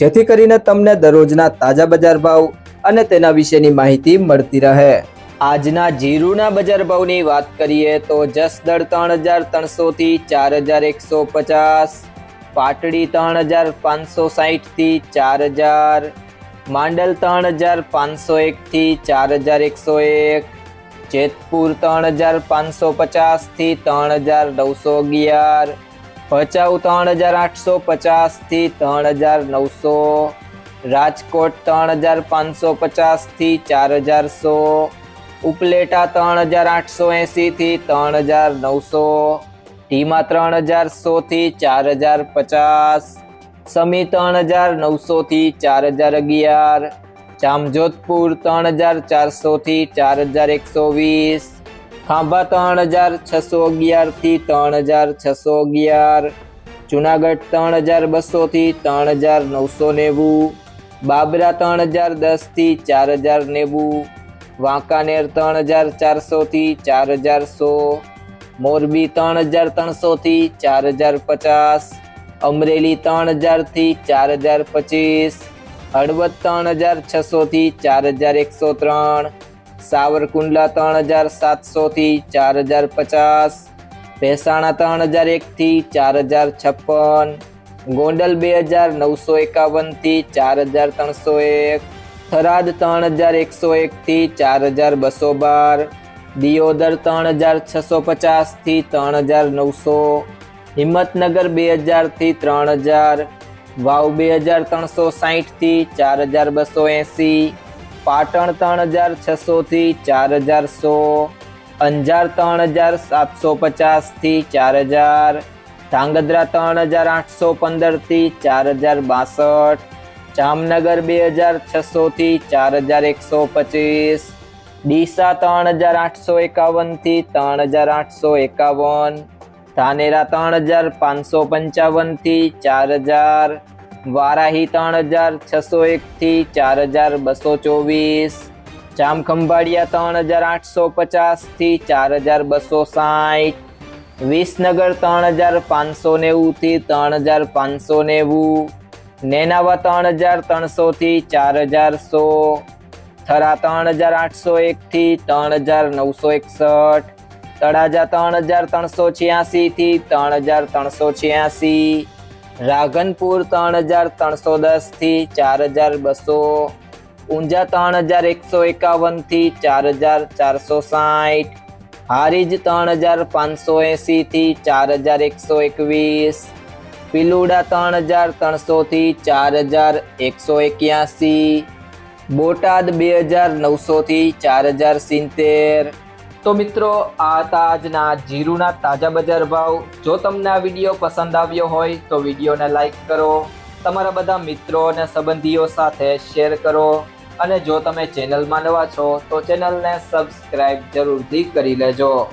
જેથી કરીને તમને દરરોજના તાજા બજાર ભાવ અને તેના વિશેની માહિતી મળતી રહે. આજના જીરુના બજાર ભાવની વાત કરીએ તો જસદળ ત્રણ હજાર ત્રણસોથી ચાર હજાર એકસો પચાસ, પાટડી ત્રણ હજાર પાંચસો સાહીઠથી ચાર હજાર, માંડલ ત્રણ હજાર પાંચસો એકથી ચાર હજાર એકસો એક, જેતપુર ત્રણ હજાર પાંચસો પચાસથી ત્રણ હજાર નવસો અગિયાર ભચાઉ ત્રણ હજાર આઠસો પચાસથી ત્રણ હજાર નવસો, રાજકોટ ત્રણ હજાર પાંચસો પચાસથી ચાર હજાર સો, ઉપલેટા ત્રણ હજાર આઠસો એંસી થી ત્રણ હજાર નવસો, ટીમા ત્રણ હજાર સો થી ચાર હજાર પચાસ, સમી ત્રણ હજાર નવસો થી ચાર હજાર અગિયાર, જામજોધપુર ત્રણ હજાર ચારસો થી ચાર હજાર એકસો વીસ ખાંભા ત્રણ હજાર છસો અગિયારથી ત્રણ હજાર છસો અગિયાર. જુનાગઢ ત્રણ હજાર બસો થી ત્રણ હજાર નવસો નેવું. બાબરા ત્રણ હજાર દસથી ચાર હજાર નેવું. વાંકાનેર ત્રણ હજાર ચારસો થી ચાર હજાર સો. મોરબી ત્રણ હજાર ત્રણસો થી ચાર હજાર પચાસ. અમરેલી ત્રણ હજારથી ચાર હજાર પચીસ. હળવદ ત્રણ હજાર છસો થી ચાર હજાર એકસો ત્રણ. સાવરકુંડલા ત્રણ હજાર સાતસો થી ચાર હજાર પચાસ, ભેસાણા ત્રણ હજાર એક થી ચાર હજાર છપ્પન, ગોંડલ બે હજાર નવસો એકાવનથી ચાર હજાર ત્રણસો એક, થરાદ ત્રણ હજાર એકસો એક થી ચાર હજાર બસો બાર, દિયોદર ત્રણ હજાર છસો પચાસથી ત્રણ હજાર નવસો, હિંમતનગર બે હજારથી ત્રણ હજાર, વાવ બે હજાર ત્રણસો સાહીઠથી ચાર હજાર બસો એંસી પાટણ ત્રણ હજાર છસો થી ચાર હજાર સો, અંજાર ત્રણ હજાર સાતસો પચાસથી ચાર હજાર, ધાંગધ્રા ત્રણ હજાર આઠસો પંદરથી ચાર હજાર બાસઠ, જામનગર બે હજાર છસો થી ચાર હજાર એકસો પચીસ, ડીસા ત્રણ હજાર આઠસો એકાવનથી ત્રણ હજાર આઠસો એકાવન, ધાનેરા ત્રણ હજાર પાંચસો પંચાવનથી ચાર હજાર વારાહી ત્રણ હજાર છસો એક થી ચાર હજાર બસો ચોવીસ, જામખંભાળિયા ત્રણ હજાર આઠસો પચાસથી ચાર હજાર બસો સાઠ, વિસનગર ત્રણ હજાર પાંચસો નેવું થી ત્રણ હજાર પાંચસો નેવું નેનાવા ત્રણ હજાર ત્રણસો થી ચાર હજાર સો થરા ત્રણ હજાર આઠસો એક થી ત્રણ હજાર નવસો એકસઠ તળાજા ત્રણ હજાર ત્રણસો છ્યાસી થી ત્રણ હજાર ત્રણસો છ્યાસી રાધનપુર ત્રણ હજાર ત્રણસો દસથી ચાર હજાર બસો, ઊંઝા ત્રણ હજાર એકસો એકાવનથી ચાર હજાર ચારસો સાઠ, હારીજ ત્રણ હજાર પાંચસો એંસી થી ચાર હજાર એકસો એકવીસ, પિલુડા ત્રણ હજાર ત્રણસો થી ચાર હજાર એકસો એક્યાસી, બોટાદ બે હજાર નવસો થી ચાર હજાર સિત્તેર તો મિત્રો, આ હતા આજના જીરુના તાજા બજાર ભાવ. જો તમને આ વીડિયો પસંદ આવ્યો હોય, તો વિડીયોને લાઈક કરો, તમારા બધા મિત્રો અને સંબંધીઓ સાથે શેર કરો, અને જો તમે ચેનલમાં નવા છો, તો ચેનલને સબસ્ક્રાઈબ જરૂરથી કરી લેજો.